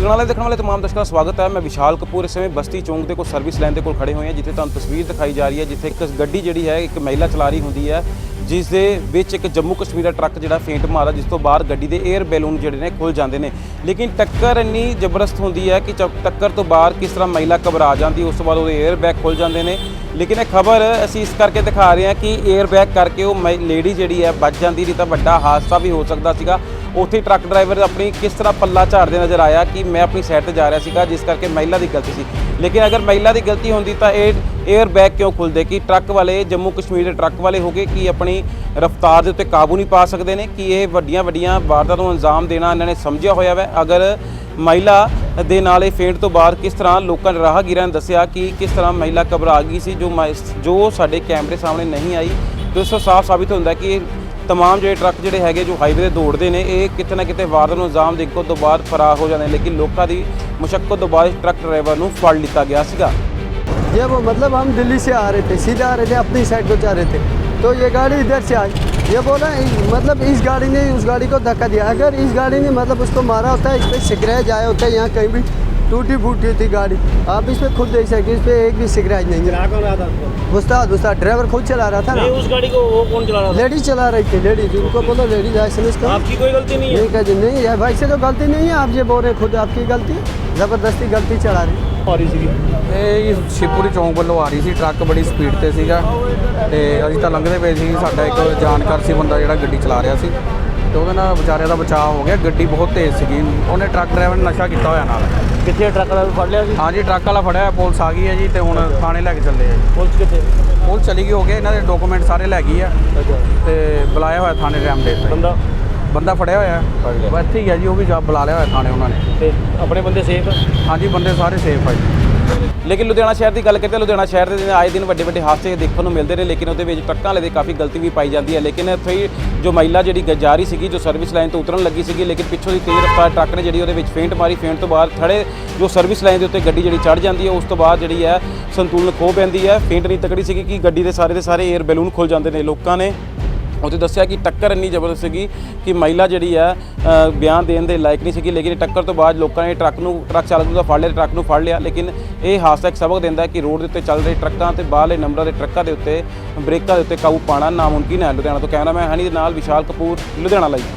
ਦੁਗਨਾਲਾ ਦੇਖਣ ਵਾਲੇ तमाम ਦਰਸ਼ਕਾਂ ਦਾ ਸਵਾਗਤ ਹੈ। ਮੈਂ ਵਿਸ਼ਾਲ ਕਪੂਰ ਇਸ ਸਮੇਂ ਬਸਤੀ ਚੌਂਕ ਦੇ ਕੋਲ ਸਰਵਿਸ ਲੈਣ ਦੇ ਕੋਲ ਖੜੇ ਹੋਏ ਹਾਂ, ਜਿੱਥੇ ਤੁਹਾਨੂੰ ਤਸਵੀਰ ਦਿਖਾਈ ਜਾ ਰਹੀ ਹੈ, ਜਿੱਥੇ ਇੱਕ ਗੱਡੀ ਜਿਹੜੀ ਹੈ, ਇੱਕ ਮਹਿਲਾ ਚਲਾ ਰਹੀ ਹੁੰਦੀ ਹੈ ਜਿਸ ਦੇ ਵਿੱਚ ਇੱਕ ਜੰਮੂ ਕਸ਼ਮੀਰ ਦਾ ਟਰੱਕ ਜਿਹੜਾ ਫੇਂਟ ਮਾਰਾ ਜਿਸ ਤੋਂ ਬਾਅਦ ਗੱਡੀ ਦੇ 에ਅਰ ਬੈਲੂਨ ਜਿਹੜੇ ਨੇ ਖੁੱਲ ਜਾਂਦੇ ਨੇ। ਲੇਕਿਨ ਟੱਕਰ ਇੰਨੀ ਜ਼ਬਰਦਸਤ ਹੁੰਦੀ ਹੈ ਕਿ ਟੱਕਰ ਤੋਂ ਬਾਅਦ ਕਿਸ ਤਰ੍ਹਾਂ ਮਹਿਲਾ ਘਬਰਾ ਜਾਂਦੀ, ਉਸ ਤੋਂ ਬਾਅਦ ਉਹਦੇ 에ਅਰ ਬੈਗ ਖੁੱਲ ਜਾਂਦੇ ਨੇ। ਲੇਕਿਨ ਇਹ ਖਬਰ ਅਸੀਂ ਇਸ ਕਰਕੇ ਦਿਖਾ ਰਹੇ ਹਾਂ ਕਿ 에ਅਰ ਬੈਗ ਕਰਕੇ ਉਹ ਲੇਡੀ ਜਿਹੜੀ ਹੈ, ਬਚ ਜਾਂਦੀ, ਨਹੀਂ ਤਾਂ ਵੱਡਾ ਹਾਦਸਾ ਵੀ ਹੋ ਸਕਦਾ ਸੀਗਾ। ਉੱਥੇ ਟਰੱਕ ਡਰਾਈਵਰ ਆਪਣੀ ਕਿਸ ਤਰ੍ਹਾਂ ਪੱਲਾ ਝਾੜਦੇ ਨਜ਼ਰ ਆਇਆ ਕਿ ਮੈਂ ਆਪਣੀ ਸਾਈਡ ਤੇ ਜਾ ਰਿਹਾ ਸੀਗਾ, ਜਿਸ ਕਰਕੇ ਮਹਿਲਾ ਦੀ ਗਲਤੀ ਸੀ। ਲੇਕਿਨ ਅਗਰ ਮਹਿਲਾ ਦੀ ਗਲਤੀ ਹੁੰਦੀ ਤਾਂ ਇਹ 에ਅਰ ਬੈਗ ਕਿਉਂ ਖੁੱਲਦੇ ਕਿ ਟਰੱਕ ਵਾਲੇ, ਜੰਮੂ ਕਸ਼ਮੀਰ ਦੇ ਟਰੱਕ ਵਾਲੇ ਹੋਗੇ ਕਿ ਆਪਣੀ ਰਫ਼ਤਾਰ ਦੇ ਉੱਤੇ ਕਾਬੂ ਨਹੀਂ ਪਾ ਸਕਦੇ ਨੇ? ਕਿ ਇਹ ਵੱਡੀਆਂ ਵੱਡੀਆਂ ਵਾਰਦਾਤਾਂ ਨੂੰ ਅੰਜਾਮ ਦੇਣਾ ਇਹਨਾਂ ਨੇ ਸਮਝਿਆ ਹੋਇਆ ਵੈ? ਅਗਰ ਮਹਿਲਾ ਦੇ ਨਾਲ ਇਹ ਫੇਂਟ ਤੋਂ ਬਾਅਦ ਕਿਸ ਤਰ੍ਹਾਂ ਲੋਕਾਂ ਨੇ ਰਾਹਗੀਰਾਂ ਨੇ ਦੱਸਿਆ ਕਿ ਕਿਸ ਤਰ੍ਹਾਂ ਮਹਿਲਾ ਘਬਰਾ ਗਈ ਸੀ, ਜੋ ਮ- ਜੋ ਸਾਡੇ ਕੈਮਰੇ ਸਾਹਮਣੇ ਨਹੀਂ ਆਈ, ਤੇ ਉਸ ਤੋਂ ਸਾਫ਼ ਸਾਬਿਤ ਹੁੰਦਾ ਕਿ ਇਹ ਤਮਾਮ ਜਿਹੜੇ ਟਰੱਕ ਜਿਹੜੇ ਹੈਗੇ ਜੋ ਹਾਈਵੇ ਤੇ ਦੌੜਦੇ ਨੇ ਇਹ ਕਿਤੇ ਨਾ ਕਿਤੇ ਵਾਰਦਾਤ ਨੂੰ ਅੰਜਾਮ ਦੇਣ ਤੋਂ ਬਾਅਦ ਫਰਾਰ ਹੋ ਜਾਂਦੇ ਨੇ ਲੇਕਿਨ ਲੋਕਾਂ ਦੀ ਮੁਸ਼ੱਕਤ ਤੋਂ ਬਾਅਦ ਇਸ ਟਰੱਕ ਡਰਾਈਵਰ ਨੂੰ ਫੜ ਲਿੱਤਾ ਗਿਆ ਸੀਗਾ ये वो मतलब हम दिल्ली से आ रहे थे सीधा आ रहे थे अपनी साइड को जा रहे थे तो ये गाड़ी इधर से आई ये बोला इ- मतलब इस गाड़ी ने उस गाड़ी को धक्का दिया अगर इस गाड़ी ने मतलब उसको मारा होता है इस पर सिकरेज आया होता है यहाँ कहीं भी टूटी फूटी होती गाड़ी आप इस पर खुद देख सकते इस पर एक भी सिकरेज नहीं है चला कौन रहा था आपको उस्ताद उस्ताद ड्राइवर खुद चला रहा था नहीं ना उस गाड़ी को वो कौन चला रहा था लेडीज चला रही थी लेडीज उनको बोलो लेडीज लाइसेंस का आपकी कोई गलती नहीं है नहीं कह नहीं यार भाई से तो गलती नहीं है आप ये बोल रहे हैं खुद आपकी गलती है ज़बरदस्ती गलती चला रही आ रही थी ਇਹ ਜੀ ਸ਼ਿਵਪੁਰੀ ਚੌਂਕ ਵੱਲੋਂ ਆ ਰਹੀ ਸੀ ਟਰੱਕ ਬੜੀ ਸਪੀਡ ਤੇ ਸੀਗਾ ਤੇ ਅਸੀਂ ਤਾਂ ਲੰਘਦੇ ਪਏ ਸੀ ਸਾਡਾ ਇੱਕ ਜਾਣਕਾਰ ਸੀ ਬੰਦਾ ਜਿਹੜਾ ਗੱਡੀ ਚਲਾ ਰਿਹਾ ਸੀ ਤੇ ਉਹਦੇ ਨਾਲ ਵਿਚਾਰੇ ਦਾ ਬਚਾਅ ਹੋ ਗਿਆ ਗੱਡੀ ਬਹੁਤ ਤੇਜ਼ ਸੀਗੀ ਉਹਨੇ ਟਰੱਕ ਡਰਾਈਵਰ ਨੇ ਨਸ਼ਾ ਕੀਤਾ ਹੋਇਆ ਨਾਲ ਕਿੱਥੇ ਟਰੱਕ ਵਾਲਾ ਫੜ ਲਿਆ ਸੀ? ਹਾਂਜੀ ਟਰੱਕ ਵਾਲਾ ਫੜਿਆ ਹੋਇਆ, ਪੁਲਿਸ ਆ ਗਈ ਹੈ ਜੀ ਤੇ ਹੁਣ ਥਾਣੇ ਲੈ ਕੇ ਚੱਲੇ ਆ ਜੀ। ਪੁਲਿਸ ਕਿੱਥੇ? ਪੁਲਿਸ ਚਲੀ ਗਈ ਹੋ ਗਿਆ ਇਹਨਾਂ ਦੇ ਡਾਕੂਮੈਂਟ ਸਾਰੇ ਲੈ ਗਈ ਆ। ਅੱਛਾ। ਤੇ ਬੁਲਾਇਆ ਹੋਇਆ ਥਾਣੇ ਰੈਮਡੇਟ ਤੇ ਬੰਦਾ? ਬੰਦਾ ਫੜਿਆ ਹੋਇਆ। ਫੜ ਬਸ ਠੀਕ ਹੈ ਜੀ ਉਹ ਵੀ ਜਾ ਬੁਲਾ ਲਿਆ ਹੋਇਆ ਥਾਣੇ ਉਹਨਾਂ ਨੇ। ਤੇ ਆਪਣੇ ਬੰਦੇ ਸੇਫ ਹਾਂਜੀ ਬੰਦੇ ਸਾਰੇ ਸੇਫ ਆ ਜੀ। ਲੇਕਿਨ ਲੁਧਿਆਣਾ ਸ਼ਹਿਰ ਦੀ ਗੱਲ ਕਰੀਏ ਤਾਂ ਲੁਧਿਆਣਾ ਸ਼ਹਿਰ ਦੇ ਆਏ ਦਿਨ ਵੱਡੇ ਵੱਡੇ ਹਾਦਸੇ ਦੇਖਣ ਨੂੰ ਮਿਲਦੇ ਨੇ, ਲੇਕਿਨ ਉਹਦੇ ਵਿੱਚ ਟਰੱਕਾਂ ਵਾਲੇ ਦੀ ਕਾਫੀ ਗਲਤੀ ਵੀ ਪਾਈ ਜਾਂਦੀ ਹੈ। ਲੇਕਿਨ ਇੱਥੇ ਹੀ ਜੋ ਮਹਿਲਾ ਜਿਹੜੀ ਗ- ਜਾ ਰਹੀ ਸੀਗੀ, ਜੋ ਸਰਵਿਸ ਲਾਈਨ ਤੋਂ ਉਤਰਨ ਲੱਗੀ ਸੀਗੀ, ਲੇਕਿਨ ਪਿੱਛੋਂ ਦੀ ਤੇਜ਼ ਰਫ਼ਤਾਰ ਟਰੱਕ ਨੇ ਜਿਹੜੀ ਉਹਦੇ ਵਿੱਚ ਫੇਂਟ ਮਾਰੀ, ਫੇਂਟ ਤੋਂ ਬਾਅਦ ਥੜੇ ਜੋ ਸਰਵਿਸ ਲਾਈਨ ਦੇ ਉੱਤੇ ਗੱਡੀ ਜਿਹੜੀ ਚੜ ਜਾਂਦੀ ਹੈ, ਉਸ ਤੋਂ ਬਾਅਦ ਜਿਹੜੀ ਹੈ ਸੰਤੁਲਨ ਖੋ ਪੈਂਦੀ ਹੈ। ਫੇਂਟ ਨਹੀਂ ਤਕੜੀ ਸੀਗੀ ਕਿ ਗੱਡੀ ਦੇ ਸਾਰੇ ਦੇ ਸਾਰੇ 에ਅਰ ਬੈਲੂਨ ਖੁੱਲ ਜਾਂਦੇ ਨੇ। ਲੋਕਾਂ ਨੇ ਉਹਦੇ ਦੱਸਿਆ ਕਿ ਟੱਕਰ ਇੰਨੀ ਜ਼ਬਰਦਸਤ ਸੀਗੀ ਕਿ ਮਹਿਲਾ ਜਿਹੜੀ ਹੈ ਬਿਆਨ ਦੇਣ ਦੇ ਲਾਇਕ ਨਹੀਂ ਸੀਗੀ, ਲੇਕਿਨ ਟੱਕਰ ਤੋਂ ਬਾਅਦ ਲੋਕਾਂ ਨੇ ਟਰੱਕ ਨੂੰ, ਟਰੱਕ ਚਾਲਕ ਨੂੰ ਤਾਂ ਫੜ ਲਿਆ, ਟਰੱਕ ਨੂੰ ਫੜ ਲਿਆ, ਲੇਕਿਨ ਇਹ ਹਾਦਸਾ ਇੱਕ ਸਬਕ ਦਿੰਦਾ ਕਿ ਰੋਡ ਦੇ ਉੱਤੇ ਚੱਲ ਰਹੇ ਟਰੱਕਾਂ ਤੇ ਬਾਹਰਲੇ ਨੰਬਰਾਂ ਦੇ ਟਰੱਕਾਂ ਦੇ ਉੱਤੇ, ਬ੍ਰੇਕਾਂ ਦੇ ਉੱਤੇ ਕਾਬੂ ਪਾਣਾ ਨਾਮੁਮਕਿਨ ਹੈ ਲੁਧਿਆਣਾ ਤੋਂ। ਕੈਮਰਾਮੈਨ ਹਨੀ ਦੇ ਨਾਲ ਵਿਸ਼ਾਲ ਕਪੂਰ, ਲੁਧਿਆਣਾ ਲਈ।